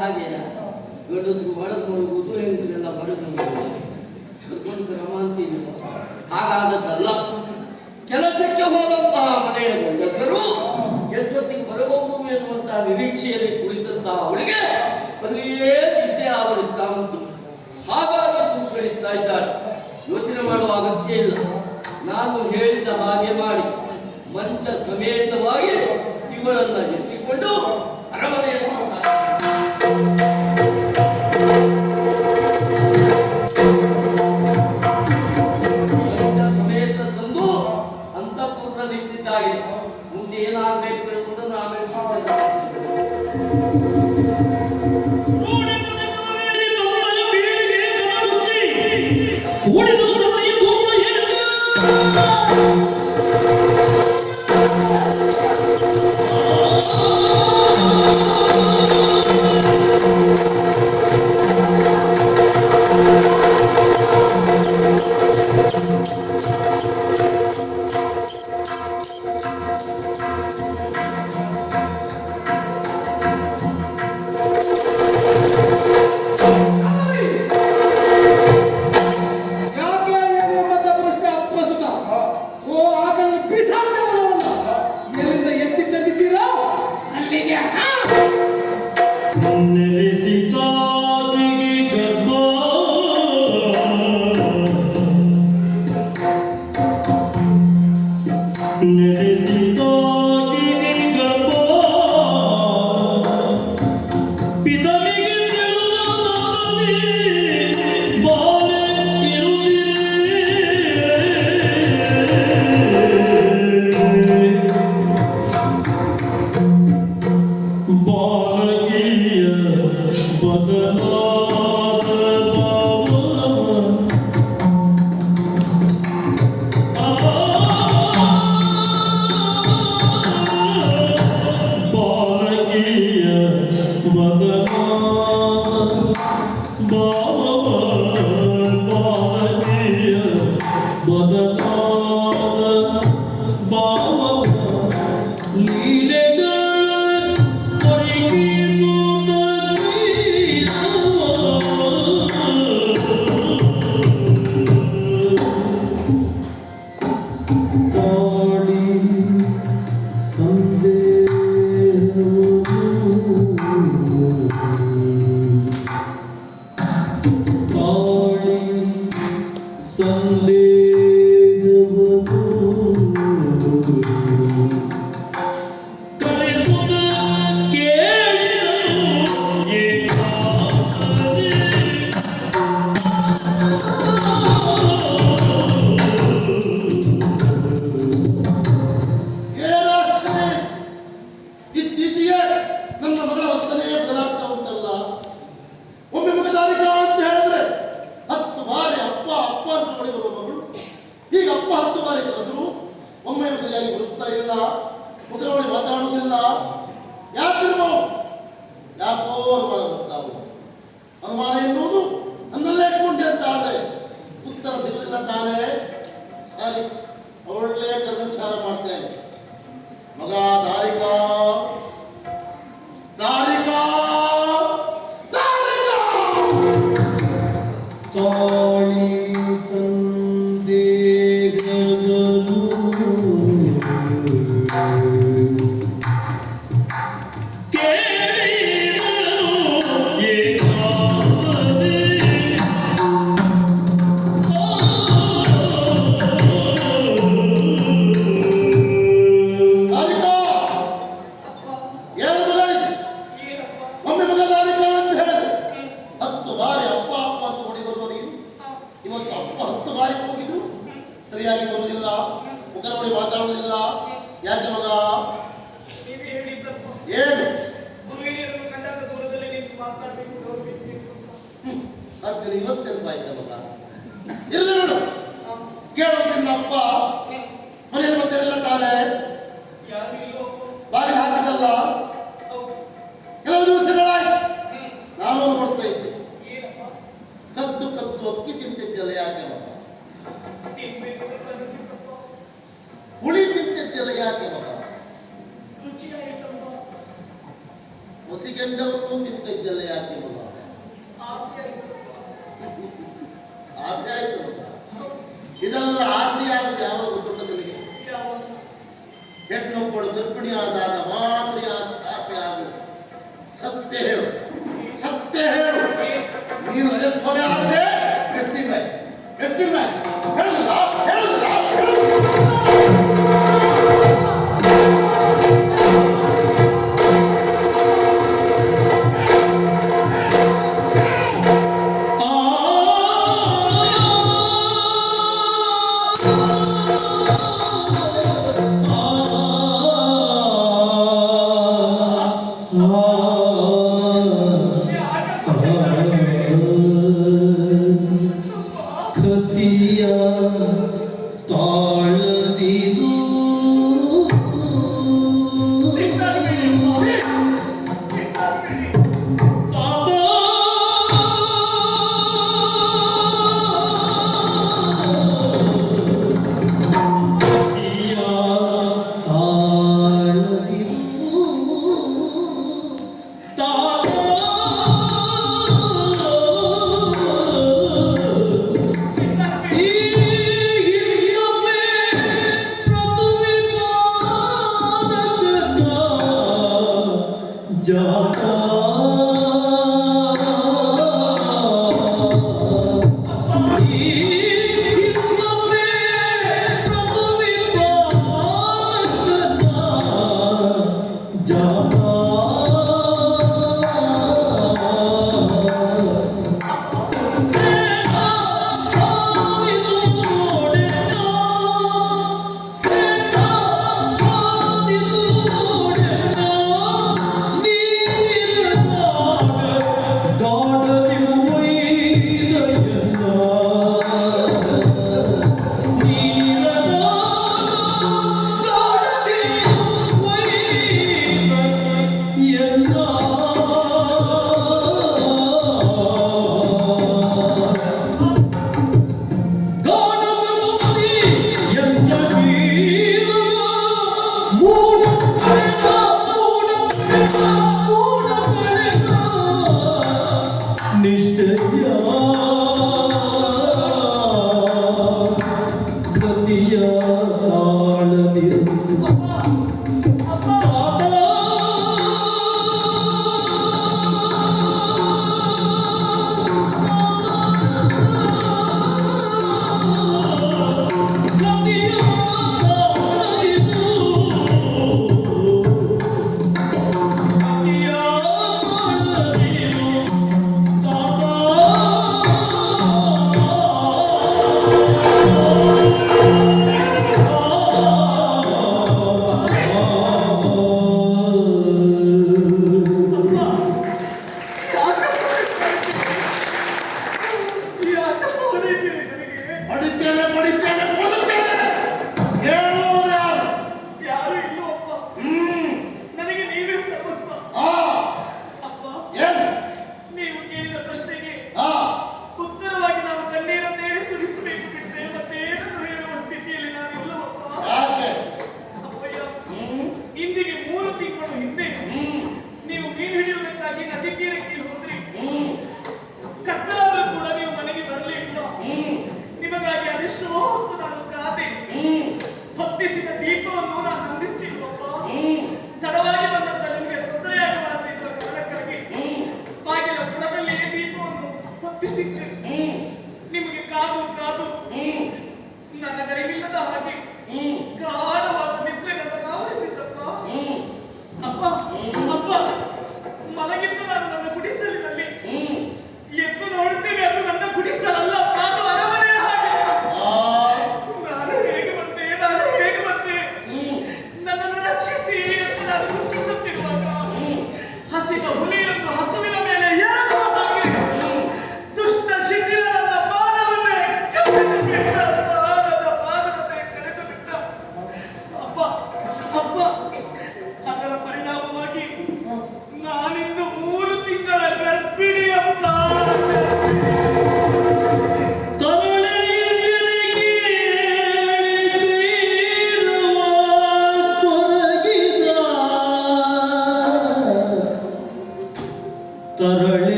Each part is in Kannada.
ಹಾಗೆ. ಗಂಡಸರು ಒಳಗೆ ಮುಳುಗುವುದು ಹೆಂಗಸರೆಲ್ಲ ಹೊರಗೆ ಮುಳುಗುವುದು ಕ್ರಮ ಅಂತಿಲ್ಲ ಹಾಗಾದದ್ದಲ್ಲ. ಕೆಲಸಕ್ಕೆ ಹೋದಂತಹ ಮನೆಯ ಗಂಡಸರು ಎಷ್ಟೊತ್ತಿಗೆ ಬರಬಹುದು ಎನ್ನುವಂತಹ ನಿರೀಕ್ಷೆಯಲ್ಲಿ ಕುಳಿತಂತಹ ಅವಳಿಗೆ ಅಲ್ಲಿಯೇ ನಿದ್ದೆ ಆವರಿಸ್ತಾ ಉಂಟು. ಹಾಗಾಗಿ ತೂಕರಿಸ್ತಾ ಇದ್ದಾರೆ ಯೋಚನೆ ಮಾಡುವ ಅಗತ್ಯ ಇಲ್ಲ. ನಾನು ಹೇಳಿದ ಹಾಗೆ ಮಾಡಿ. ಮಂಚ ಸಮೇತವಾಗಿ ಇವಳನ್ನು Deus.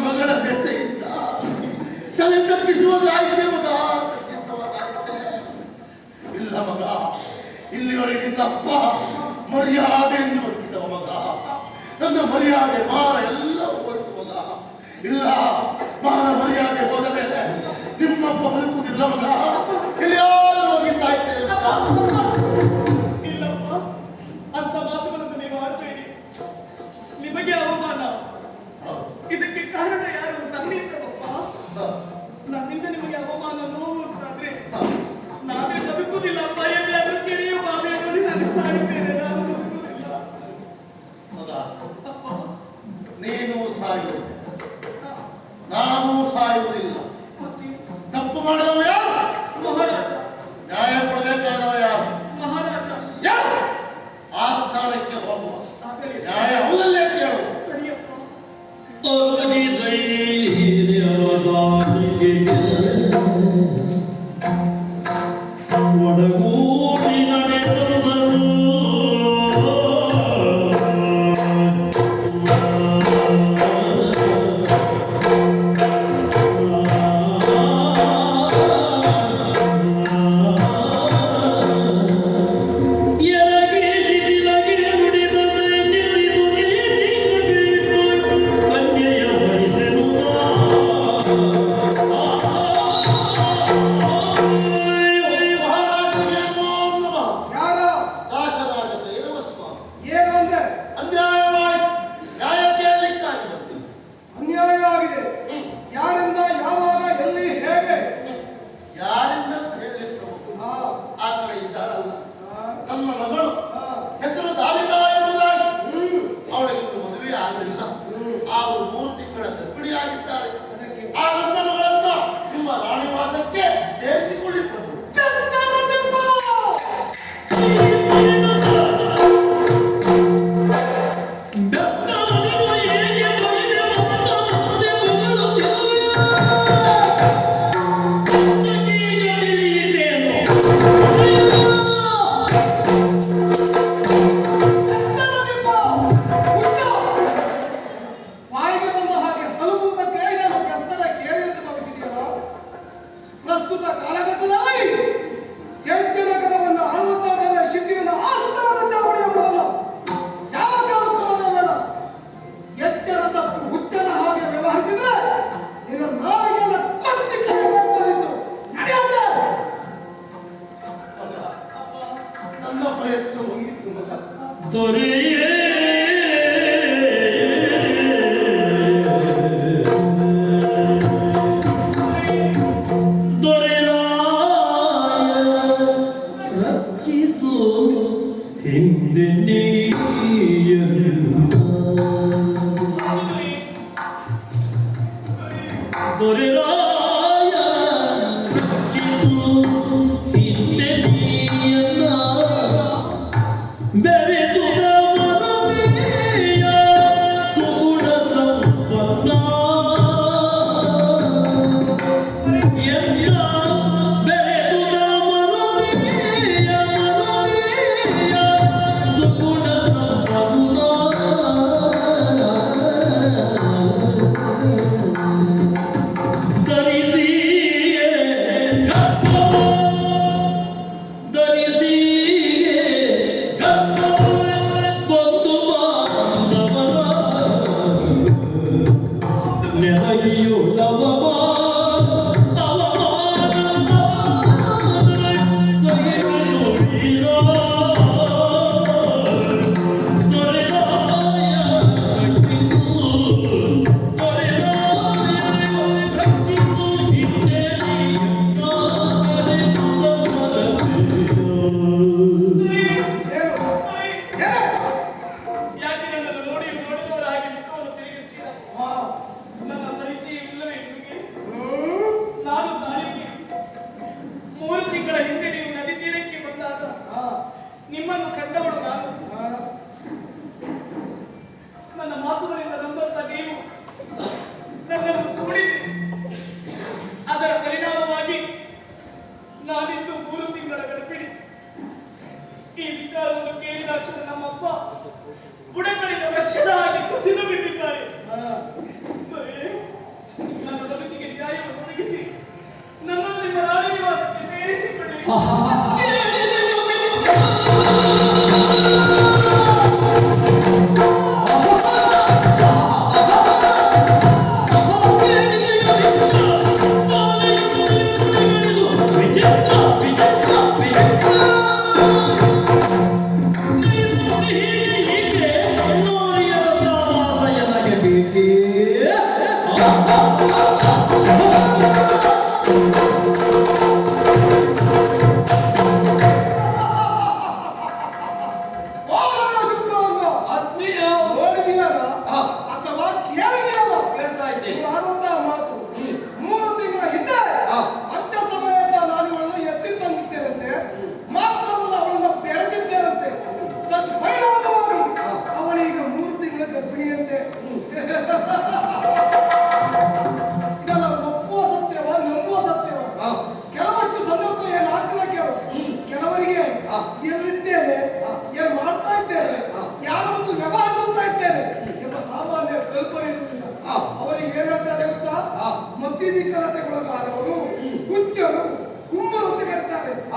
ಮಗಳ ದೆಸೆಯಿಂದ ತಲೆ ತಪ್ಪಿಸುವುದಾಯ್ತೆ ಮಗ. ತಪ್ಪಿಸುವುದಾಯ್ತೆ ಇಲ್ಲ ಮಗ ಇಲ್ಲಿವರೆಗೆ ತಪ್ಪ ಮರ್ಯಾದೆ ಎಂದು ಹೊರಟಿದ್ದವ ಮಗ. ನನ್ನ ಮರ್ಯಾದೆ ಮಾರ ಎಲ್ಲ ಹೊರಟು ಮಗ. ಇಲ್ಲ ಮಾನ ಮರ್ಯಾದೆ ಹೋದ ಮೇಲೆ ನಿಮ್ಮಪ್ಪ ಬದುಕುವುದಿಲ್ಲ ಮಗ. in the name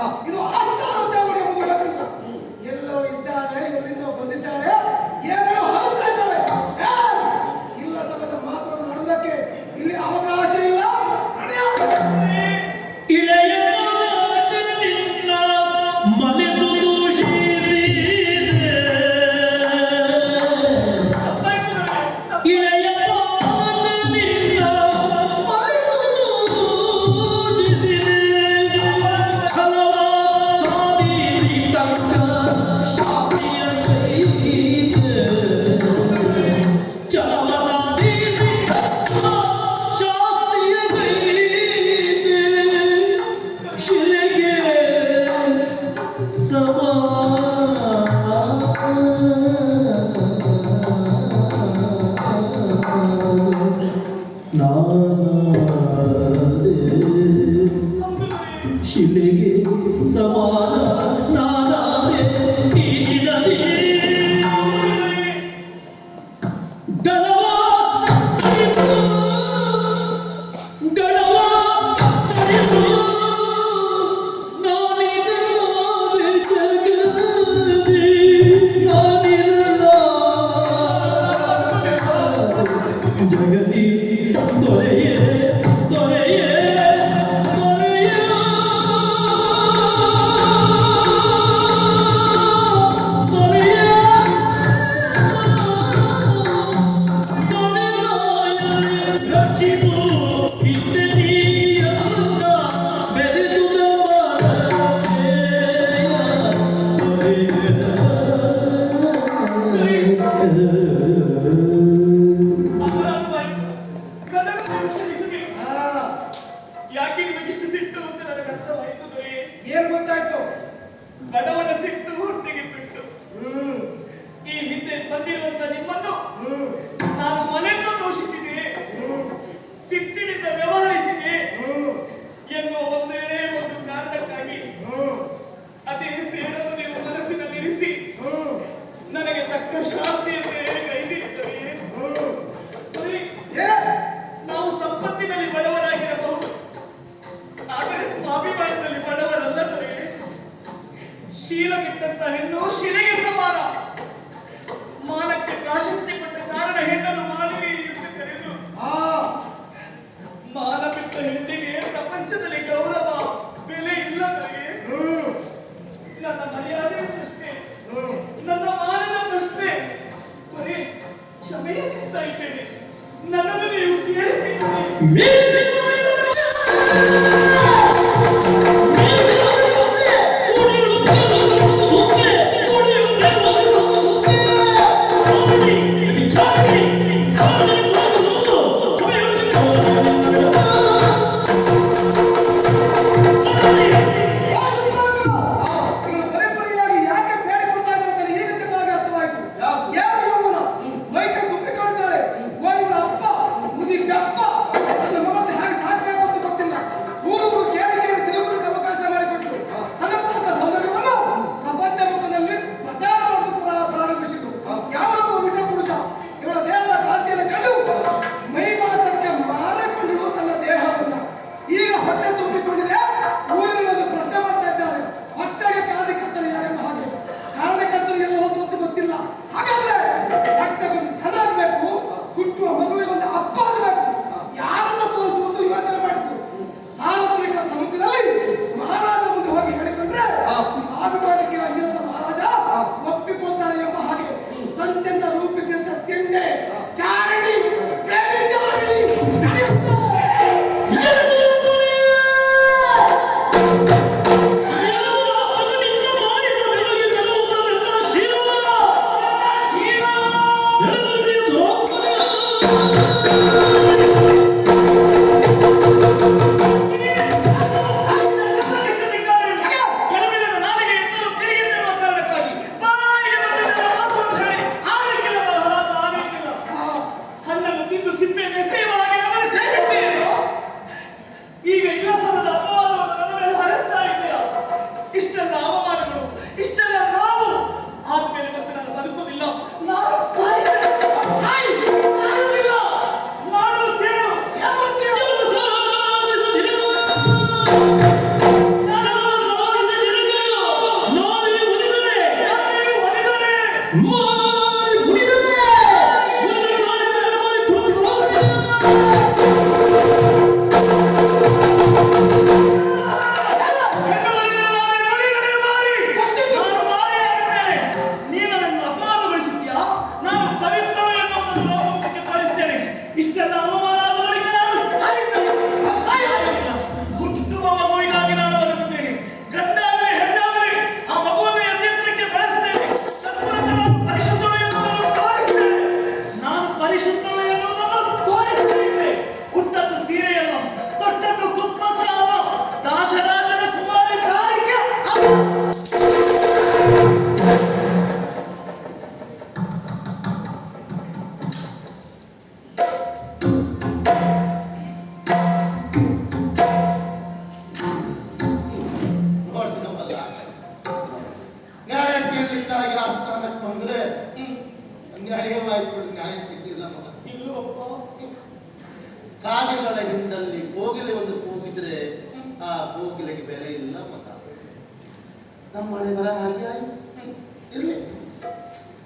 あ、けど朝 So.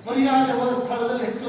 ಮರ್ಯಾದೆ ಹೋದ ಸ್ಥಳದಲ್ಲಿ ಹೆಚ್ಚು